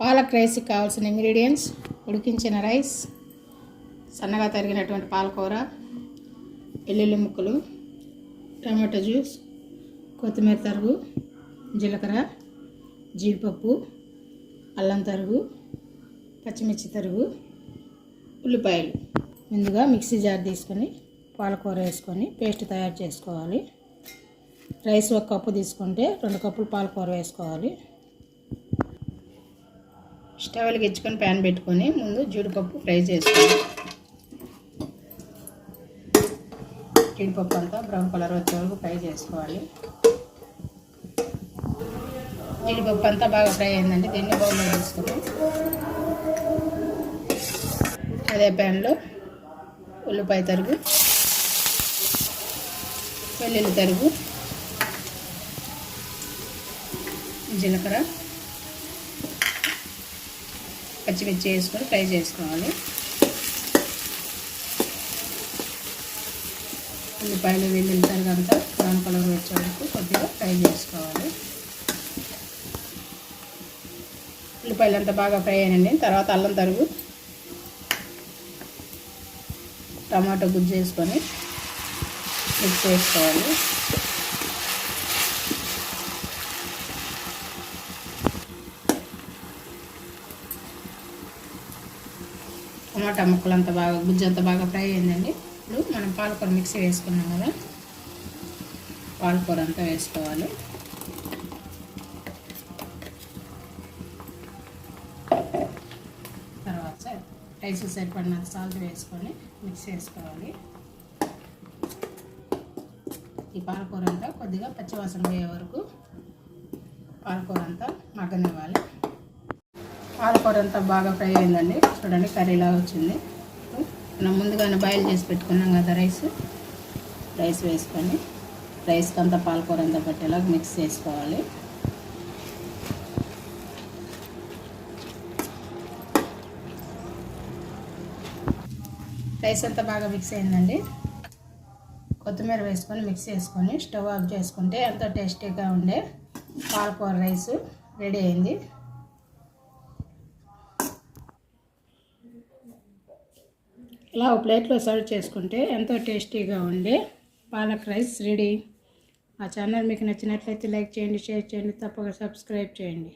పాలక్ రైస్కి కావాల్సిన ఇంగ్రీడియంట్స్ ఉడికించిన రైస్ సన్నగా తరిగినటువంటి పాలకూర వెల్లుల్లి ముక్కలు టమాటో జ్యూస్ కొత్తిమీర తరుగు జీలకర్ర జీడిపప్పు అల్లం తరుగు పచ్చిమిర్చి తరుగు ఉల్లిపాయలు. ముందుగా మిక్సీ జార్ తీసుకొని పాలకూర వేసుకొని పేస్ట్ తయారు చేసుకోవాలి. రైస్ ఒక కప్పు తీసుకుంటే రెండు కప్పులు పాలకూర వేసుకోవాలి. స్టవ్ గిచ్చుకొని ప్యాన్ పెట్టుకొని ముందు జీడిపప్పు ఫ్రై చేసుకోవాలి. జీడిపప్పు అంతా బ్రౌన్ కలర్ వచ్చే వరకు ఫ్రై చేసుకోవాలి. జీడిపప్పు అంతా బాగా ఫ్రై అయిందండి. దీన్ని బౌల్లో తీసుకుని అదే ప్యాన్లో ఉల్లిపాయ తరుగు వెల్లుల్లి తరుగు జీలకర్ర పచ్చిమిర్చి వేసుకొని ఫ్రై చేసుకోవాలి. ఉల్లిపాయలు వెల్లుల్లి అంతా బ్రౌన్ కలర్ వచ్చే వరకు కొద్దిగా ఫ్రై చేసుకోవాలి. ఉల్లిపాయలు అంతా బాగా ఫ్రై అయినండి తర్వాత అల్లం తరుగు టమాటో గుజ్జు వేసుకొని మిక్స్ చేసుకోవాలి. టమాటా ముక్కలు అంత బాగా గుజ్జు అంతా బాగా ఫ్రై అయిందండి. ఇప్పుడు మనం పాలకూర మిక్సీ వేసుకున్నాం కదా. పాలకూర అంతా వేసుకోవాలి. తర్వాత రైస్ సరిపడినంత సాల్ట్ వేసుకొని మిక్స్ చేసుకోవాలి ఈ పాలకూర అంతా కొద్దిగా పచ్చివాసన పోయే వరకు పాలకూర అంతా మగ్గనివ్వాలి. పాలకూర అంతా బాగా ఫ్రై అయిందండి. చూడండి కర్రీలా వచ్చింది. మనం ముందుగానే బాయిల్ చేసి పెట్టుకున్నాం కదా రైస్. రైస్ వేసుకొని రైస్కి అంతా పాలకూర అంతా పట్టేలాగా మిక్స్ చేసుకోవాలి. రైస్ అంతా బాగా మిక్స్ అయిందండి. కొత్తిమీర వేసుకొని మిక్స్ చేసుకొని స్టవ్ ఆఫ్ చేసుకుంటే ఎంతో టేస్టీగా ఉండే పాలకూర రైస్ రెడీ అయింది. ఇలా ఒక ప్లేట్లో సర్వ్ చేసుకుంటే ఎంతో టేస్టీగా ఉండే పాలక్ రైస్ రెడీ. మా ఛానల్ మీకు నచ్చినట్లయితే లైక్ చేయండి షేర్ చేయండి తప్పక సబ్స్క్రైబ్ చేయండి.